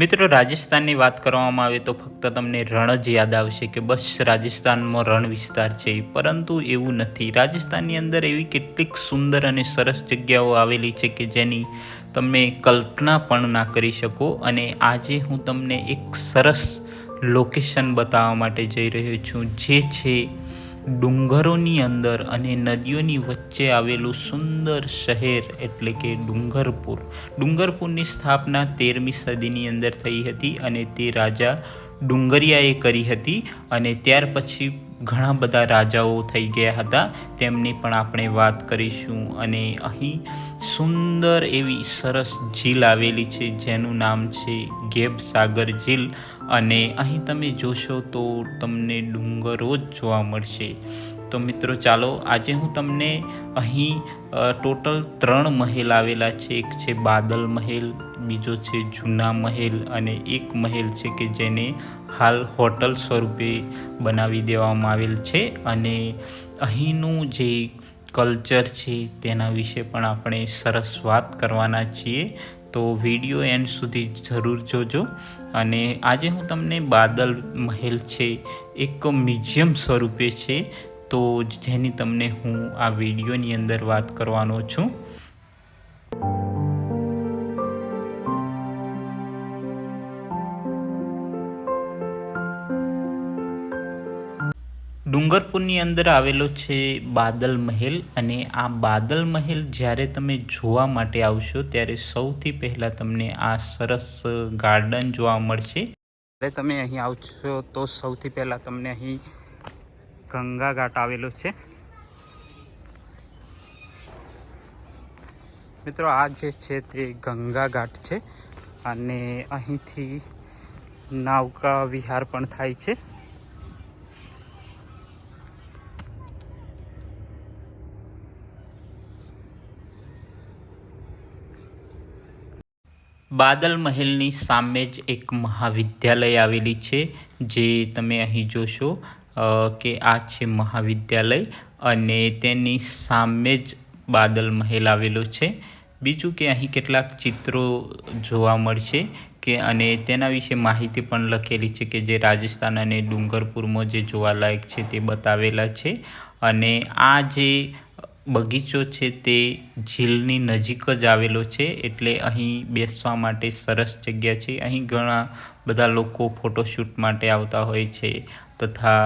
મિત્રો, રાજસ્થાનની વાત કરવામાં આવે તો ફક્ત તમને રણ જ યાદ આવશે કે બસ રાજસ્થાનમાં રણ વિસ્તાર છે પરંતુ એવું નથી. રાજસ્થાનની અંદર એવી કેટલીક સુંદર અને સરસ જગ્યાઓ આવેલી છે કે જેની તમે કલ્પના પણ ના કરી શકો. અને આજે હું તમને એક સરસ લોકેશન બતાવવા માટે જઈ રહ્યો છું, જે છે ડુંગરોની અંદર અને નદીઓની વચ્ચે આવેલું સુંદર શહેર એટલે કે ડુંગરપુર. ડુંગરપુરની સ્થાપના તેરમી સદીની અંદર થઈ હતી અને તે રાજા ડુંગરિયાએ કરી હતી અને ત્યાર પછી ઘણા બધા રાજાઓ થઈ ગયા હતા. તેમની પણ આપણે વાત કરીશું અને અહીં સુંદર એવી સરસ ઝીલ આવેલી છે જેનું નામ છે ગેબ સાગર ઝીલ. અને અહીં તમે જોશો તો તમને ડુંગરો જ જોવા મળશે. તો મિત્રો, ચાલો આજે હું તમને અહીં ટોટલ ત્રણ મહેલ આવેલા છે. એક છે બાદલ મહેલ, બીજો છે જૂના મહેલ અને એક મહેલ છે કે જેને હાલ હોટલ સ્વરૂપે બનાવી દેવામાં આવેલ છે. અને અહીંનું જે કલ્ચર છે તેના વિશે પણ આપણે સરસ વાત કરવાના છીએ. તો વીડિયો એન્ડ સુધી જરૂર જોજો. અને આજે હું તમને બાદલ મહેલ છે, એક મ્યુઝિયમ સ્વરૂપે છે, તો જેની તમને હું આ વિડીયોની અંદર વાત કરવાનો છું. ડુંગરપુરની અંદર આવેલો છે બાદલ મહેલ અને આ બાદલ મહેલ જ્યારે તમે જોવા માટે આવશો ત્યારે સૌથી પહેલાં તમને આ સરસ ગાર્ડન જોવા મળશે. જ્યારે તમે અહીં આવશો તો સૌથી પહેલાં તમને અહીં ગંગા ઘાટ આવેલો છે. મિત્રો, આ જે છે તે ગંગા ઘાટ છે અને અહીંથી નાવકા વિહાર પણ થાય છે. બાદલ મહેલની સામે જ એક મહાવિદ્યાલય આવેલી છે, જે તમે અહીં જોશો કે આ છે મહાવિદ્યાલય અને તેની સામે જ બાદલ મહેલ આવેલો છે. બીજું કે અહીં કેટલાક ચિત્રો જોવા મળશે કે, અને તેના વિશે માહિતી પણ લખેલી છે કે જે રાજસ્થાન અને ડુંગરપુરમાં જે જોવાલાયક છે તે બતાવેલા છે. અને આ જે બગીચો છે તે ઝીલની નજીક જ આવેલો છે એટલે અહીં બેસવા માટે સરસ જગ્યા છે. અહીં ઘણા બધા લોકો ફોટોશૂટ માટે આવતા હોય છે તથા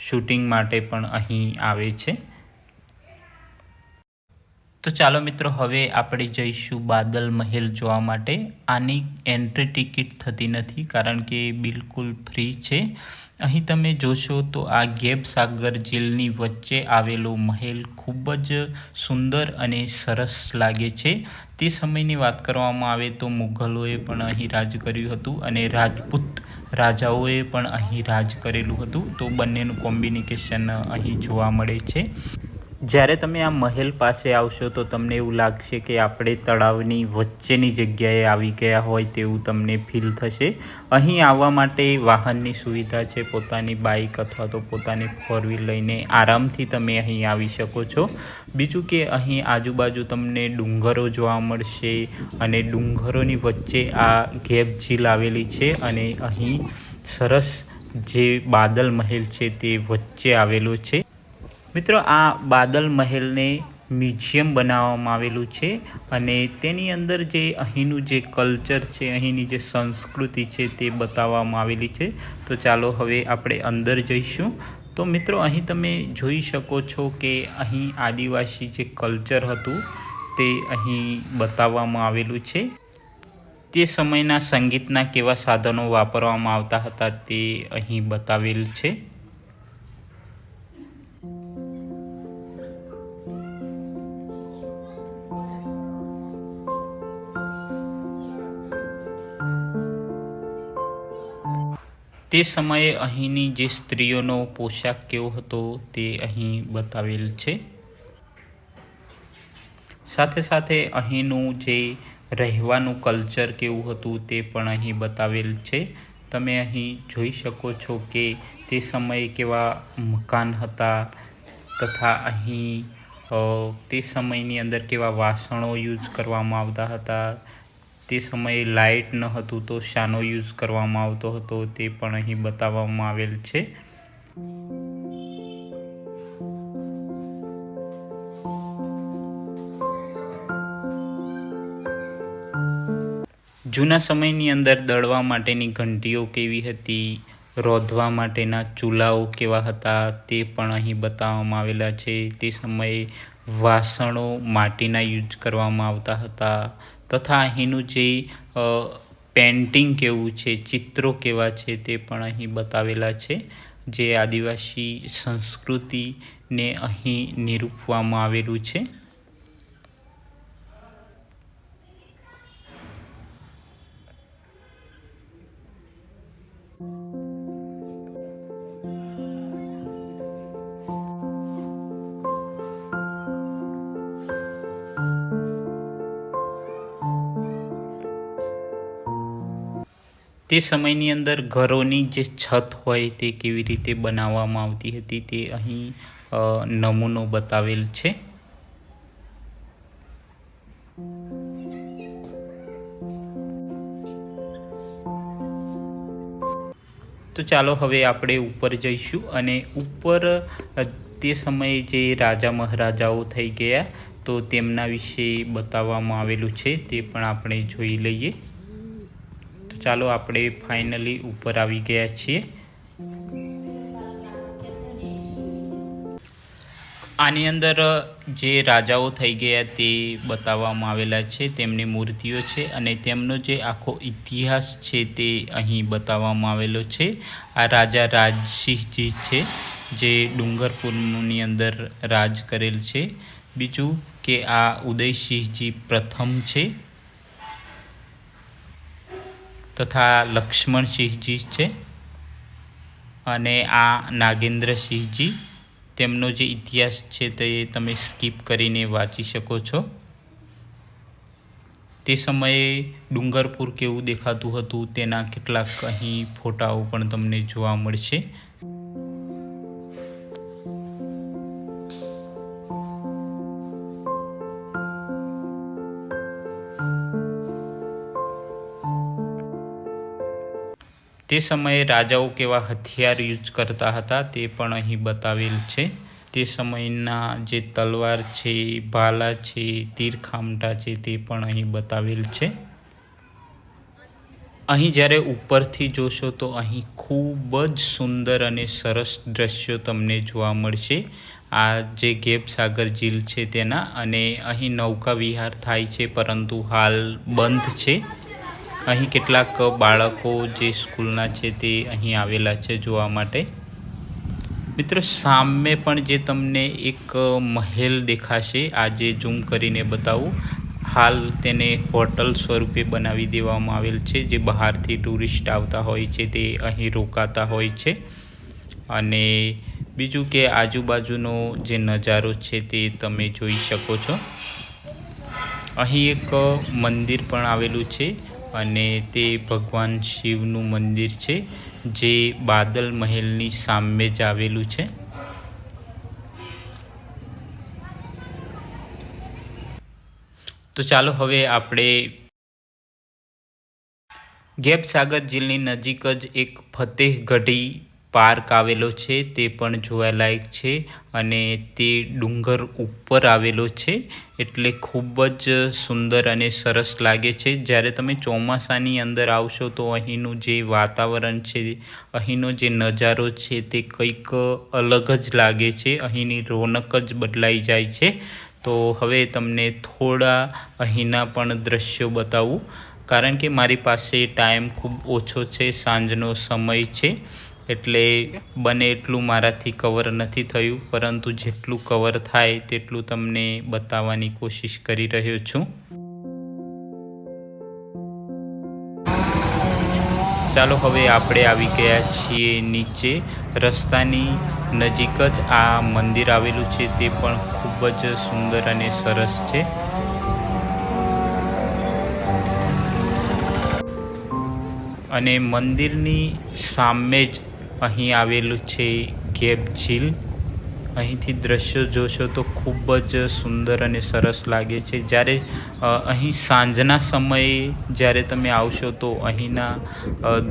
શૂટિંગ માટે પણ અહીં આવે છે. તો ચાલો મિત્રો, હવે આપણે જઈશું બાદલ મહેલ જોવા માટે. આની એન્ટ્રી ટિકિટ થતી નથી કારણ કે બિલકુલ ફ્રી છે. અહીં તમે જોશો તો આ ગેબ સાગર ઝીલની વચ્ચે આવેલો મહેલ ખૂબ જ સુંદર અને સરસ લાગે છે. તે સમયની વાત કરવામાં આવે તો મુઘલોએ પણ અહીં રાજ કર્યું હતું અને રાજપૂત રાજાઓએ પણ અહીં રાજ કરેલું હતું. તો બંનેનું કોમ્બિનિકેશન અહીં જોવા મળે છે. જ્યારે તમે આ મહેલ પાસે આવશો તો તમને એવું લાગશે કે આપણે તળાવની વચ્ચેની જગ્યાએ આવી ગયા હોય તેવું તમને ફીલ થશે. અહીં આવવા માટે વાહનની સુવિધા છે, પોતાની બાઇક અથવા તો પોતાની ફોર વ્હીલ લઈને આરામથી તમે અહીં આવી શકો છો. બીજું કે અહીં આજુબાજુ તમને ડુંગરો જોવા મળશે અને ડુંગરોની વચ્ચે આ ગેપ ઝીલ આવેલી છે અને અહીં સરસ જે બાદલ મહેલ છે તે વચ્ચે આવેલો છે. મિત્રો, આ બાદલ મહેલને મ્યુઝિયમ બનાવવામાં આવેલું છે અને તેની અંદર જે અહીંનું જે કલ્ચર છે, અહીંની જે સંસ્કૃતિ છે તે બતાવવામાં આવેલી છે. તો ચાલો હવે આપણે અંદર જઈશું. તો મિત્રો, અહીં તમે જોઈ શકો છો કે અહીં આદિવાસી જે કલ્ચર હતું તે અહીં બતાવવામાં આવેલું છે. તે સમયના સંગીતના કેવા સાધનો વાપરવામાં આવતા હતા તે અહીં બતાવેલ છે. તે સમયે અહીંની જે સ્ત્રીઓનો પોશાક કેવો હતો તે અહીં બતાવેલ છે. સાથે સાથે અહીંનું જે રહેવાનું કલ્ચર કેવું હતું તે પણ અહીં બતાવેલ છે. તમે અહીં જોઈ શકો છો કે તે સમયે કેવા મકાન હતા તથા અહીં તે સમયની અંદર કેવા વાસણો યુઝ કરવામાં આવતા હતા તે સમયે લાઇટ ન હતું તો શાનો યુઝ કરવામાં આવતો હતો, તે પણ અહીં બતાવવામાં આવેલ છે. જૂના સમયની અંદર દળવા માટેની ઘંટીઓ કેવી હતી, રોધવા માટેના ચૂલાઓ કેવા હતા, તે પણ અહીં બતાવવામાં આવેલા છે. તે સમયે વાસણો માટીના યુઝ કરવામાં આવતા હતા. તથા અહીંનું જે પેન્ટિંગ કેવું છે, ચિત્રો કેવા છે તે પણ અહીં બતાવેલા છે. જે આદિવાસી સંસ્કૃતિને અહીં નિરૂપવામાં આવેલું છે. તે સમયની અંદર ઘરોની જે છત હોય તે કેવી રીતે બનાવવામાં આવતી હતી તે અહીં નમૂનો બતાવેલ છે. તો ચાલો હવે આપણે ઉપર જઈશું અને ઉપર તે સમયે જે રાજા મહારાજાઓ થઈ ગયા, તો તેમના વિશે બતાવવામાં આવેલું છે તે પણ આપણે જોઈ લઈએ. ચાલો આપણે ફાઇનલી ઉપર આવી ગયા છીએ. આની અંદર જે રાજાઓ થઈ ગયા તે બતાવવામાં આવેલા છે, તેમની મૂર્તિઓ છે અને તેમનો જે આખો ઇતિહાસ છે તે અહીં બતાવવામાં આવેલો છે. આ રાજા રાજસિંહજી છે, જે ડુંગરપુરની અંદર રાજ કરેલ છે. બીજું કે આ ઉદયસિંહજી પ્રથમ છે. તથા લક્ષ્મણસિંહજી છે. અને આ નાગેન્દ્રસિંહજી, તેમનો જે ઇતિહાસ છે તે તમે સ્કીપ કરીને વાંચી શકો છો. તે સમયે ડુંગરપુર કેવું દેખાતું હતું તેના કેટલાક અહીં ફોટાઓ પણ તમને જોવા મળશે. તે સમયે રાજાઓ કેવા હથિયાર યુઝ કરતા હતા તે પણ અહીં બતાવેલ છે. તે સમયના જે તલવાર છે, ભાલા છે તીર ખામટા છે તે પણ અહીં બતાવેલ છે. અહીં જ્યારે ઉપરથી જોશો તો અહીં ખૂબ જ સુંદર અને સરસ દ્રશ્યો તમને જોવા મળશે. આ જે ગેપ સાગર ઝીલ છે તેના અને અહીં નૌકા વિહાર થાય છે, પરંતુ હાલ બંધ છે. અહીં કેટલાક બાળકો જે સ્કૂલના છે તે અહીં આવેલા છે જોવા માટે. મિત્રો, સામે પણ જે તમને એક મહેલ દેખાશે, આજે ઝૂમ કરીને બતાવું. હાલ તેને હોટલ સ્વરૂપે બનાવી દેવામાં આવેલ છે, જે બહારથી ટુરિસ્ટ આવતા હોય છે તે અહીં રોકાતા હોય છે. અને બીજું કે આજુબાજુનો જે નજારો છે તે તમે જોઈ શકો છો. અહીં એક મંદિર પણ આવેલું છે અને તે ભગવાન શિવનું મંદિર છે, જે બાદલ મહેલની સામે જ આવેલું છે. તો ચાલો હવે આપણે ગેપસાગર સાગર નજીક જ એક ફતેહગઢી પાર્ક આવેલો છે, તે પણ જોવાલાયક છે અને તે ડુંગર ઉપર આવેલો છે એટલે ખૂબ જ સુંદર અને સરસ લાગે છે. જ્યારે તમે ચોમાસાની અંદર આવશો તો અહીંનું જે વાતાવરણ છે, અહીંનો જે નજારો છે તે કંઈક અલગ જ લાગે છે, અહીંની રોનક જ બદલાઈ જાય છે. તો હવે તમને થોડા અહીંના પણ દ્રશ્યો બતાવું. કારણ કે મારી પાસે ટાઈમ ખૂબ ઓછો છે, સાંજનો સમય છે. એટલે બને એટલું મારાથી કવર નથી થયું, પરંતુ જેટલું કવર થાય તેટલું તમને બતાવવાની કોશિશ કરી રહ્યો છું. ચાલો હવે આપણે આવી ગયા છીએ નીચે. રસ્તાની નજીક જ આ મંદિર આવેલું છે, તે પણ ખૂબ જ સુંદર અને સરસ છે. અને મંદિરની સામે જ અહીં આવેલું છે ગેપ ઝીલ. અહીંથી દ્રશ્યો જોશો તો ખૂબ જ સુંદર અને સરસ લાગે છે. જ્યારે અહીં સાંજના સમયે જ્યારે તમે આવશો તો અહીંના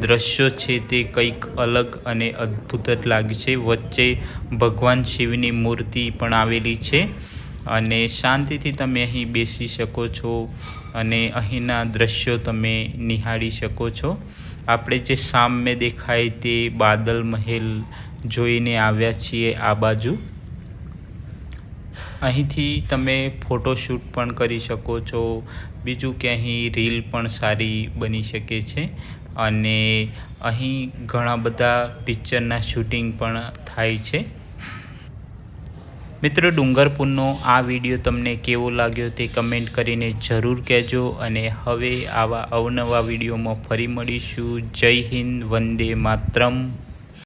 દ્રશ્યો છે તે કંઈક અલગ અને અદ્ભુત જ લાગે છે. વચ્ચે ભગવાન શિવની મૂર્તિ પણ આવેલી છે અને શાંતિથી તમે અહીં બેસી શકો છો અને અહીંના દ્રશ્યો તમે નિહાળી શકો છો. આપણે જે સામે દેખાય તે બાદલ મહેલ જોઈને આવ્યા છીએ આ બાજુ. અહીંથી તમે ફોટોશૂટ પણ કરી શકો છો. બીજું કે અહીં રીલ પણ સારી બની શકે છે. અને અહીં ઘણા બધા પિક્ચરના શૂટિંગ પણ થાય છે. મિત્રો, ડુંગરપુરનો આ વીડિયો તમને કેવો લાગ્યો તે કમેન્ટ કરીને જરૂર કહેજો અને હવે આવા અવનવા વિડીયોમાં ફરી મળીશું. જય હિન્દ, વંદે માતરમ.